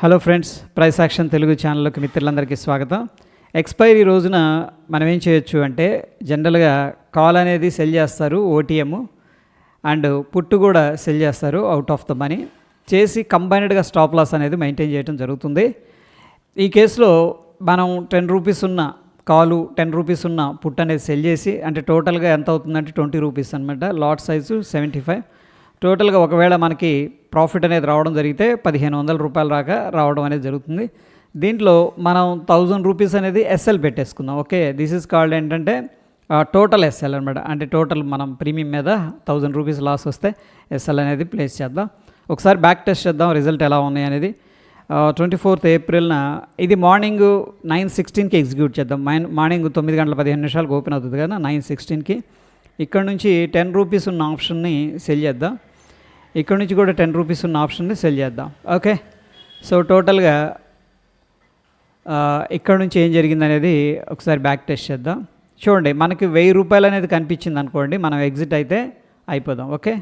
Hello friends price action Telugu ఛానల్లోకి మిత్రులందరికీ స్వాగతం. ఎక్స్పైరీ రోజున మనం ఏం చేయొచ్చు అంటే జనరల్గా కాల్ అనేది సెల్ చేస్తారు ఓటీఎం అండ్ పుట్టు కూడా సెల్ చేస్తారు అవుట్ ఆఫ్ ద మనీ. చేసి కంబైన్డ్గా స్టాప్ లాస్ అనేది మెయింటైన్ చేయడం జరుగుతుంది. ఈ కేసులో మనం టెన్ రూపీస్ ఉన్న కాలు టెన్ రూపీస్ ఉన్న పుట్ అనేది సెల్ చేసి అంటే టోటల్గా ఎంత అవుతుందంటే ట్వంటీ రూపీస్ అనమాట లాట్ సైజు సెవెంటీ ఫైవ్. టోటల్గా ఒకవేళ మనకి ప్రాఫిట్ అనేది రావడం జరిగితే పదిహేను వందల రూపాయలు రాక రావడం అనేది జరుగుతుంది. దీంట్లో మనం థౌజండ్ రూపీస్ అనేది ఎస్ఎల్ పెట్టేసుకుందాం. ఓకే దిస్ ఇస్ కాల్డ్ ఏంటంటే టోటల్ ఎస్ఎల్ అనమాట అంటే టోటల్ మనం ప్రీమియం మీద థౌజండ్ రూపీస్ లాస్ వస్తే ఎస్ఎల్ అనేది ప్లేస్ చేద్దాం. ఒకసారి బ్యాక్ టెస్ట్ చేద్దాం రిజల్ట్ ఎలా ఉన్నాయి అనేది. ట్వంటీ ఫోర్త్ ఏప్రిల్న ఇది మార్నింగ్ నైన్ సిక్స్టీన్కి ఎగ్జిక్యూట్ చేద్దాం. మైన్ మార్నింగ్ తొమ్మిది గంటల పదిహేను నిమిషాలకు ఓపెన్ అవుతుంది కదా నైన్ సిక్స్టీన్కి ఇక్కడ నుంచి టెన్ రూపీస్ ఉన్న ఆప్షన్ని సెల్ చేద్దాం. ఇక్కడ నుంచి కూడా టెన్ రూపీస్ ఉన్న ఆప్షన్ని సెల్ చేద్దాం. ఓకే సో టోటల్గా ఇక్కడ నుంచి ఏం జరిగింది అనేది ఒకసారి బ్యాక్ టెస్ట్ చేద్దాం. చూడండి మనకి వెయ్యి రూపాయలు అనేది కనిపించింది అనుకోండి మనం ఎగ్జిట్ అయితే అయిపోదాం. Okay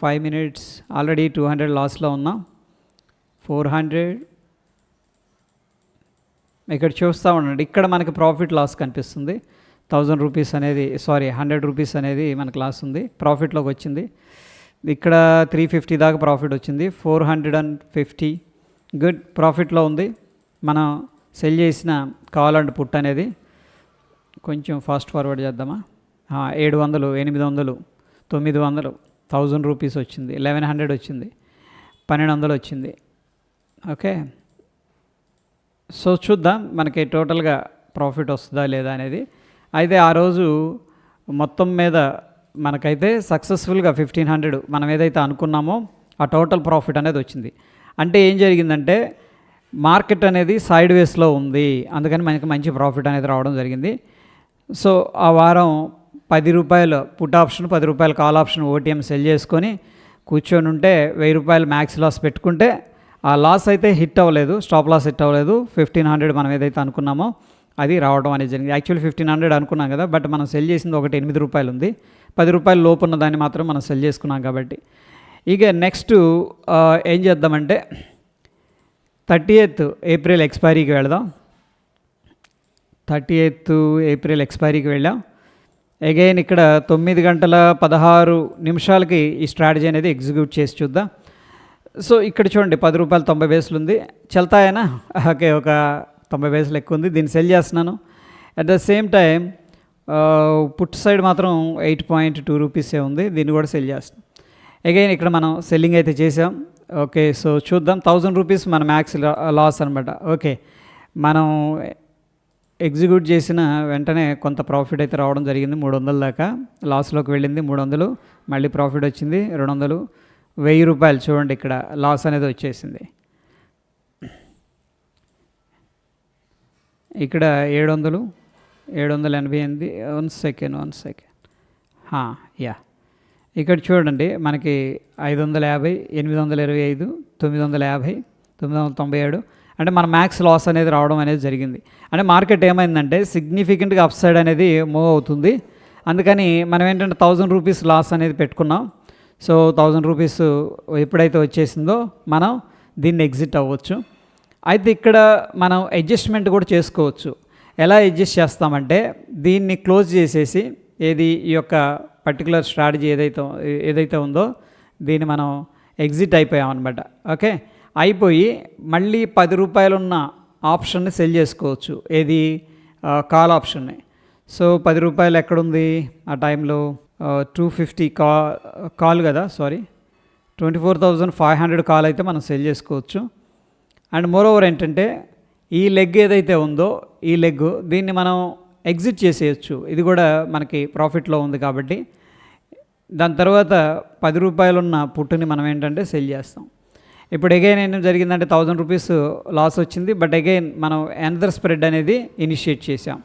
five minutes already two hundred లాస్లో ఉన్నాం. ఫోర్ హండ్రెడ్ ఇక్కడ చూస్తూ ఉండండి ఇక్కడ మనకి ప్రాఫిట్ లాస్ కనిపిస్తుంది. థౌజండ్ రూపీస్ అనేది సారీ హండ్రెడ్ రూపీస్ అనేది మనకు లాస్ ఉంది. ప్రాఫిట్లోకి వచ్చింది. ఇక్కడ త్రీ ఫిఫ్టీ దాకా ప్రాఫిట్ వచ్చింది. Four hundred and fifty good ప్రాఫిట్లో ఉంది. మనం సెల్ చేసిన కాల్ అండ్ పుట్ అనేది కొంచెం ఫాస్ట్ ఫార్వర్డ్ చేద్దామా? ఏడు వందలు ఎనిమిది వందలు తొమ్మిది వందలు థౌజండ్ రూపీస్ వచ్చింది. లెవెన్ హండ్రెడ్ వచ్చింది. పన్నెండు వందలు వచ్చింది. ఓకే? సో చూద్దాం మనకి టోటల్గా ప్రాఫిట్ వస్తుందా లేదా అనేది. అయితే ఆ రోజు మొత్తం మీద మనకైతే సక్సెస్ఫుల్గా ఫిఫ్టీన్ హండ్రెడ్ మనం ఏదైతే అనుకున్నామో ఆ టోటల్ ప్రాఫిట్ అనేది వచ్చింది. అంటే ఏం జరిగిందంటే మార్కెట్ అనేది సైడ్ వేస్లో ఉంది. అందుకని మనకి మంచి ప్రాఫిట్ అనేది రావడం జరిగింది. సో ఆ వారం పది రూపాయలు పుట్ ఆప్షన్ పది రూపాయలు కాల్ ఆప్షన్ ఓటీఎం సెల్ చేసుకొని కూర్చొని ఉంటే వెయ్యి రూపాయలు మ్యాక్స్ లాస్ పెట్టుకుంటే ఆ లాస్ అయితే హిట్ అవ్వలేదు స్టాప్ లాస్ హిట్ అవ్వలేదు. ఫిఫ్టీన్ హండ్రెడ్ మనం ఏదైతే అనుకున్నామో అది రావడం అనేది జరిగింది. యాక్చువల్ ఫిఫ్టీన్ హండ్రెడ్ అనుకున్నాం కదా బట్ మనం సెల్ చేసింది ఒకటి ఎనిమిది రూపాయలు ఉంది. పది రూపాయలు లోపు ఉన్న దాన్ని మాత్రం మనం సెల్ చేసుకున్నాం కాబట్టి. ఇక నెక్స్ట్ ఏం చేద్దామంటే థర్టీ ఎయిత్ ఏప్రిల్ ఎక్స్పైరీకి వెళదాం. థర్టీ ఎయిత్ ఏప్రిల్ ఎక్స్పైరీకి వెళ్ళాం. అగైన్ ఇక్కడ తొమ్మిది గంటల పదహారు నిమిషాలకి ఈ స్ట్రాటజీ అనేది ఎగ్జిక్యూట్ చేసి చూద్దాం. సో ఇక్కడ చూడండి పది రూపాయలు తొంభై వేసులు ఉంది. చెల్తాయేనా? ఓకే ఒక తొంభై వేసులు ఎక్కువ ఉంది దీన్ని సెల్ చేస్తున్నాను. At the same time put side మాత్రం ఎయిట్ పాయింట్ టూ రూపీసే ఉంది దీన్ని కూడా సెల్ చేస్తాం అగైన్ ఇక్కడ మనం సెల్లింగ్ అయితే చేసాం. ఓకే సో చూద్దాం. థౌజండ్ రూపీస్ మన మ్యాక్స్ లాస్ అనమాట ఓకే మనం ఎగ్జిక్యూట్ చేసిన వెంటనే కొంత ప్రాఫిట్ అయితే రావడం జరిగింది మూడు వందల దాకా. లాస్లోకి వెళ్ళింది మూడు వందలు మళ్ళీ ప్రాఫిట్ వచ్చింది రెండు వందలు. వెయ్యి రూపాయలు చూడండి ఇక్కడ లాస్ అనేది వచ్చేసింది. ఇక్కడ ఏడు వందలు ఏడు వందల ఎనభై ఎనిమిది one second one second. Yeah. ఇక్కడ చూడండి మనకి ఐదు వందల యాభై ఎనిమిది వందల ఇరవై ఐదు తొమ్మిది వందల యాభై తొమ్మిది వందల తొంభై ఏడు అంటే మన మ్యాక్స్ లాస్ అనేది రావడం అనేది జరిగింది. అంటే మార్కెట్ ఏమైందంటే సిగ్నిఫికెంట్గా అప్ సైడ్ అనేది మూవ్ అవుతుంది. అందుకని మనం ఏంటంటే థౌజండ్ రూపీస్ లాస్ అనేది పెట్టుకున్నాం. సో థౌజండ్ రూపీస్ ఎప్పుడైతే వచ్చేసిందో మనం దీన్ని ఎగ్జిట్ అవ్వచ్చు. అయితే ఇక్కడ మనం అడ్జస్ట్మెంట్ కూడా చేసుకోవచ్చు. ఎలా అడ్జస్ట్ చేస్తామంటే దీన్ని క్లోజ్ చేసేసి ఏది ఈ యొక్క పర్టికులర్ స్ట్రాటజీ ఏదైతే ఏదైతే ఉందో దీన్ని మనం ఎగ్జిట్ అయిపోయామన్నమాట ఓకే? అయిపోయి మళ్ళీ పది రూపాయలు ఉన్న ఆప్షన్ని సెల్ చేసుకోవచ్చు. ఏది? కాల్ ఆప్షన్ని. సో పది రూపాయలు ఎక్కడుంది ఆ టైంలో? టూ ఫిఫ్టీ కా కాల్ కదా sorry. Twenty four thousand five hundred call అయితే మనం సెల్ చేసుకోవచ్చు. అండ్ మోర్ ఓవర్ ఏంటంటే ఈ లెగ్ ఏదైతే ఉందో ఈ లెగ్ దీన్ని మనం ఎగ్జిట్ చేసేయచ్చు. ఇది కూడా మనకి ప్రాఫిట్లో ఉంది కాబట్టి. దాని తర్వాత పది రూపాయలున్న పుట్టుని మనం ఏంటంటే సెల్ చేస్తాం. ఇప్పుడు అగైన్ ఏం జరిగిందంటే థౌజండ్ రూపీస్ లాస్ వచ్చింది. బట్ అగైన్ మనం ఎనదర్ స్ప్రెడ్ అనేది ఇనిషియేట్ చేసాం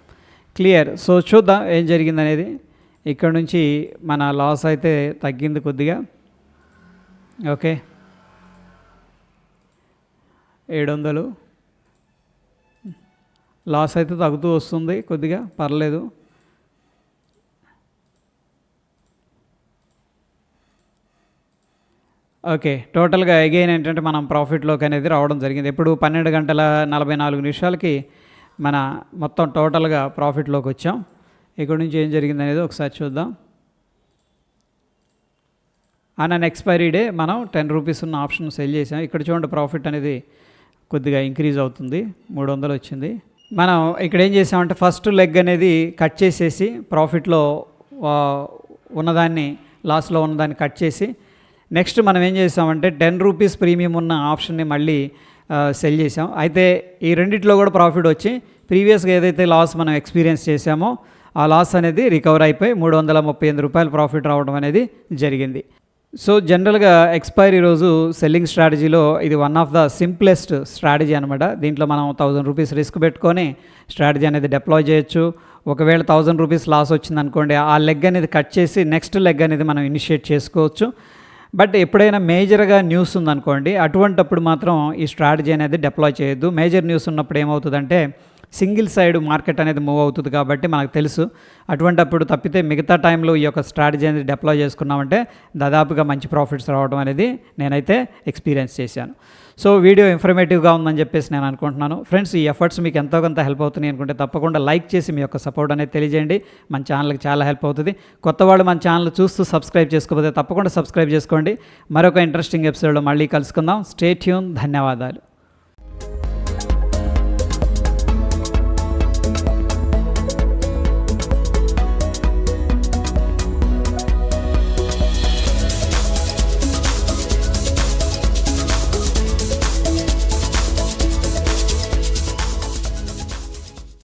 క్లియర్ సో చూద్దాం ఏం జరిగింది అనేది ఇక్కడ నుంచి మన లాస్ అయితే తగ్గింది కొద్దిగా. ఓకే ఏడు వందలు లాస్ అయితే తగ్గుతూ వస్తుంది కొద్దిగా పర్లేదు. ఓకే టోటల్గా అగైన్ ఏంటంటే మనం ప్రాఫిట్లోకి అనేది రావడం జరిగింది. ఇప్పుడు పన్నెండు గంటల నలభై నాలుగు నిమిషాలకి మన మొత్తం టోటల్గా ప్రాఫిట్లోకి వచ్చాం. ఇక్కడ నుంచి ఏం జరిగింది అనేది ఒకసారి చూద్దాం. ఆన్ ఎక్స్పైరీ డే మనం టెన్ రూపీస్ ఉన్న ఆప్షన్ సెల్ చేసాం. ఇక్కడ చూడండి ప్రాఫిట్ అనేది కొద్దిగా ఇంక్రీజ్ అవుతుంది. మూడు వందలు వచ్చింది. మనం ఇక్కడ ఏం చేసామంటే ఫస్ట్ లెగ్ అనేది కట్ చేసేసి ప్రాఫిట్లో ఉన్నదాన్ని లాస్లో ఉన్నదాన్ని కట్ చేసి నెక్స్ట్ మనం ఏం చేసామంటే టెన్ రూపీస్ ప్రీమియం ఉన్న ఆప్షన్ని మళ్ళీ సెల్ చేసాం. అయితే ఈ రెండిట్లో కూడా ప్రాఫిట్ వచ్చి ప్రీవియస్గా ఏదైతే లాస్ మనం ఎక్స్పీరియన్స్ చేసామో ఆ లాస్ అనేది రికవర్ అయిపోయి మూడు వందల ముప్పై ఎనిమిది రూపాయలు ప్రాఫిట్ రావడం అనేది జరిగింది. సో జనరల్గా ఎక్స్పైరీ రోజు సెల్లింగ్ స్ట్రాటజీలో ఇది one of the simplest strategy అనమాట దీంట్లో మనం థౌజండ్ రూపీస్ రిస్క్ పెట్టుకొని స్ట్రాటజీ అనేది డిప్లాయ్ చేయొచ్చు. ఒకవేళ థౌజండ్ రూపీస్ లాస్ వచ్చింది అనుకోండి ఆ లెగ్ అనేది కట్ చేసి నెక్స్ట్ లెగ్ అనేది మనం ఇనిషియేట్ చేసుకోవచ్చు. బట్ ఎప్పుడైనా మేజర్గా న్యూస్ ఉందనుకోండి అటువంటప్పుడు మాత్రం ఈ స్ట్రాటజీ అనేది డిప్లాయ్ చేయొద్దు. మేజర్ న్యూస్ ఉన్నప్పుడు ఏమవుతుందంటే సింగిల్ సైడ్ మార్కెట్ అనేది మూవ్ అవుతుంది కాబట్టి మనకు తెలుసు. అటువంటప్పుడు తప్పితే మిగతా టైంలో ఈ యొక్క స్ట్రాటజీ అనేది డిప్లాయ్ చేసుకున్నామంటే దాదాపుగా మంచి ప్రాఫిట్స్ రావడం అనేది నేనైతే ఎక్స్పీరియన్స్ చేశాను. సో వీడియో ఇన్ఫర్మేటివ్గా ఉందని చెప్పేసి నేను అనుకుంటున్నాను. ఫ్రెండ్స్ ఈ ఎఫర్ట్స్ మీకు ఎంతో కొంత హెల్ప్ అవుతున్నాయి అనుకుంటే తప్పకుండా లైక్ చేసి మీ యొక్క సపోర్ట్ అనేది తెలియజేయండి. మన ఛానల్కి చాలా హెల్ప్ అవుతుంది. కొత్త వాళ్ళు మన ఛానల్ చూస్తూ సబ్స్క్రైబ్ చేసుకోకపోతే తప్పకుండా సబ్స్క్రైబ్ చేసుకోండి. మరొక ఇంట్రెస్టింగ్ ఎపిసోడ్లో మళ్ళీ కలుసుకుందాం. స్టే ట్యూన్ ధన్యవాదాలు.